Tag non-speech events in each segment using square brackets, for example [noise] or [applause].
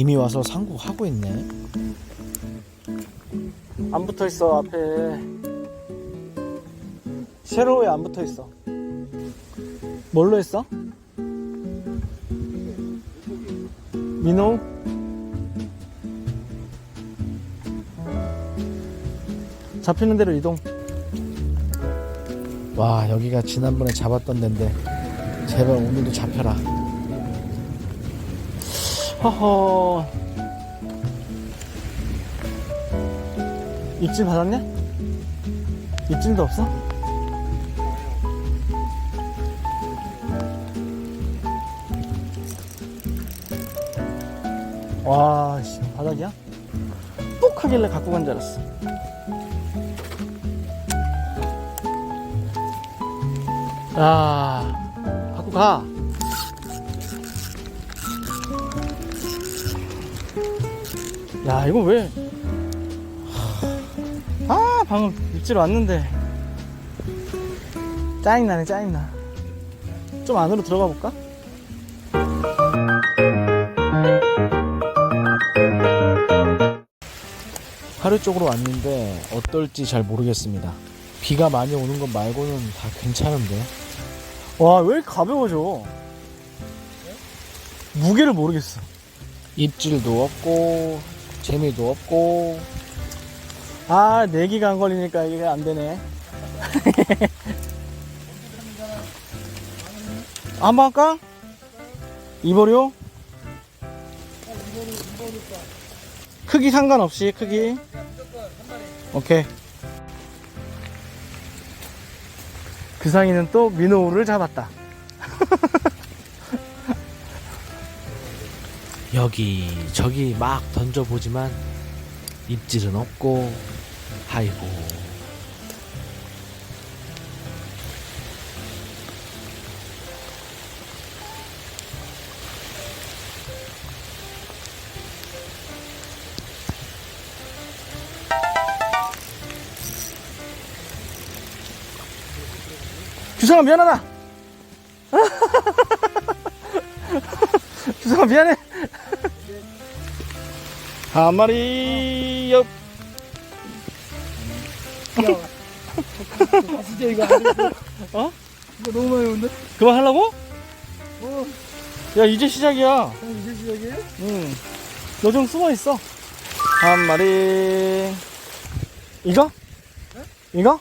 이미 와서 상국하고 있네. 안 붙어 있어 앞에. 쉐로에 안 붙어 있어. 뭘로 했어? 민호? 잡히는 대로 이동. 와 여기가 지난번에 잡았던 데인데 제발 오늘도 잡혀라. 허허. 입질 받았냐? 입질도 없어? 와, 씨, 바닥이야? 뚝 하길래 갖고 간 줄 알았어. 야, 갖고 가. 야, 이거 왜? 아, 방금 입질 왔는데. 짜증나네, 짜증나. 좀 안으로 들어가 볼까? 하루 쪽으로 왔는데 어떨지 잘 모르겠습니다. 비가 많이 오는 것 말고는 다 괜찮은데. 와, 왜 가벼워져? 무게를 모르겠어. 입질도 없고, 재미도 없고. 아, 내기가 안 걸리니까 이게 안 되네. [laughs] 한번 할까? 이보료? 크기 상관없이 크기. 오케이. 그 상이는 또 민호우를 잡았다. [laughs] 여기 저기 막 던져보지만 입질은 없고 아이고. 규성아 미안하다. [laughs] 규성아 미안해 한 마리 옆 아, 진짜 이거 안 돼. 어? 이거 너무 많이 온데? 그만 하려고? 어, 야 이제 시작이야 형 이제 시작이에요? 응. 너 좀 숨어 있어. 한 마리. 이거? 이거?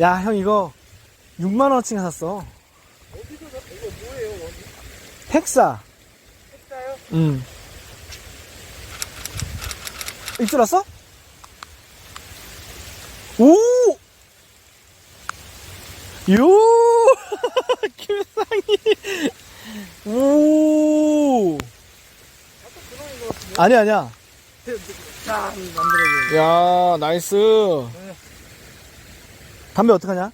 야, 형 이거 6만 원어치 샀어. 어디서 사- 이거 뭐예요? 헥사. 했어요? 응. 입질 왔어? 오! 요! [laughs] 김상이. 오! 같은데? 아니야. 야, 나이스. 네. 담배 어떡하냐?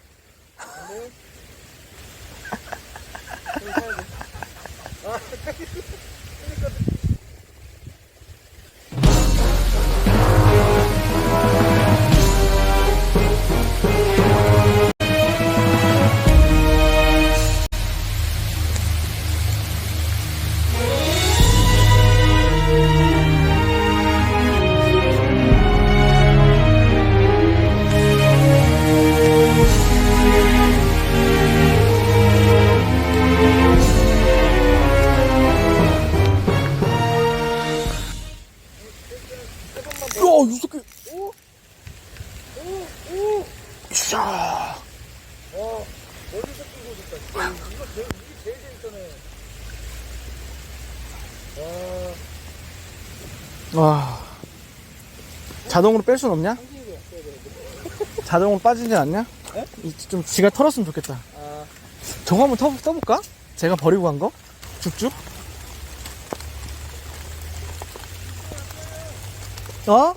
와, 와. 자동으로 뺄 순 없냐? 자동으로 빠지지 않냐? 에? 이- 좀 지가 털었으면 좋겠다. 아, 저거 한번 터, 떠볼까? 제가 버리고 간 거? 쭉쭉? 어?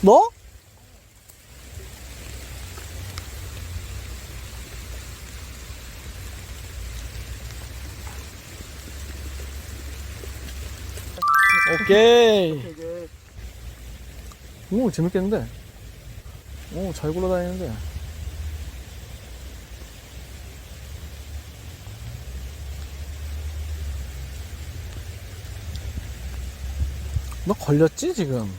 너? [laughs] 오케이. 오, 재밌겠는데? 오, 잘 굴러다니는데? 너 걸렸지, 지금?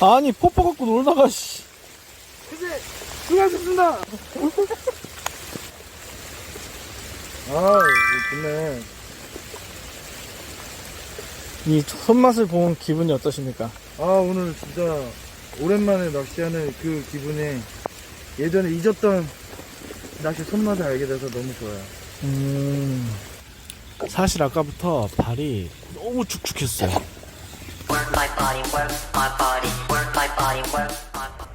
아니 포포 갖고 놀다가 씨. 그래, 그만 죽는다. 아, 좋네. 이 손맛을 본 기분이 어떠십니까? 아, 오늘 진짜 오랜만에 낚시하는 그 기분에 예전에 잊었던 낚시 손맛을 알게 돼서 너무 좋아요. 음, 사실 아까부터 발이 너무 축축했어요. Body, work my body, work my body, work my body.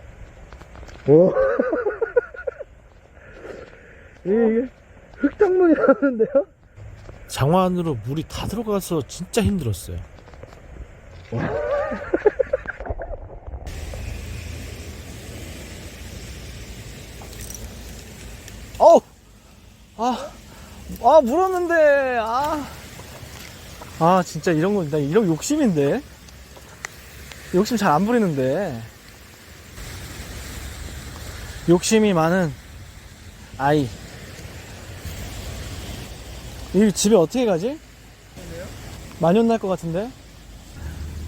오. [laughs] 이게 흙탕물이 나는데요? 장화 안으로 물이 다 들어가서 진짜 힘들었어요. 어우! 아, 아, 물었는데, 아. 아, 진짜 이런 거, 나 이런 욕심인데? 욕심 잘 안 부리는데. 욕심이 많은 아이. 이 집에 어떻게 가지? 만연 날것 같은데?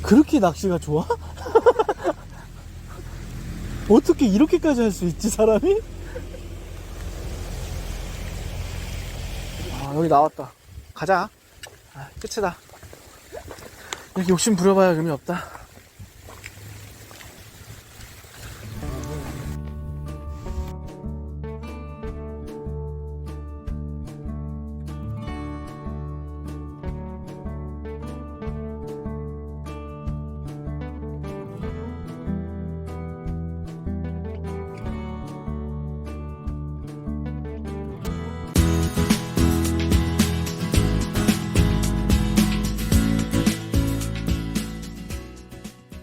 그렇게 낚시가 좋아? [laughs] 어떻게 이렇게까지 할 수 있지, 사람이? 아, 여기 나왔다. 가자. 아, 끝이다. 이렇게 욕심 부려봐야 의미 없다.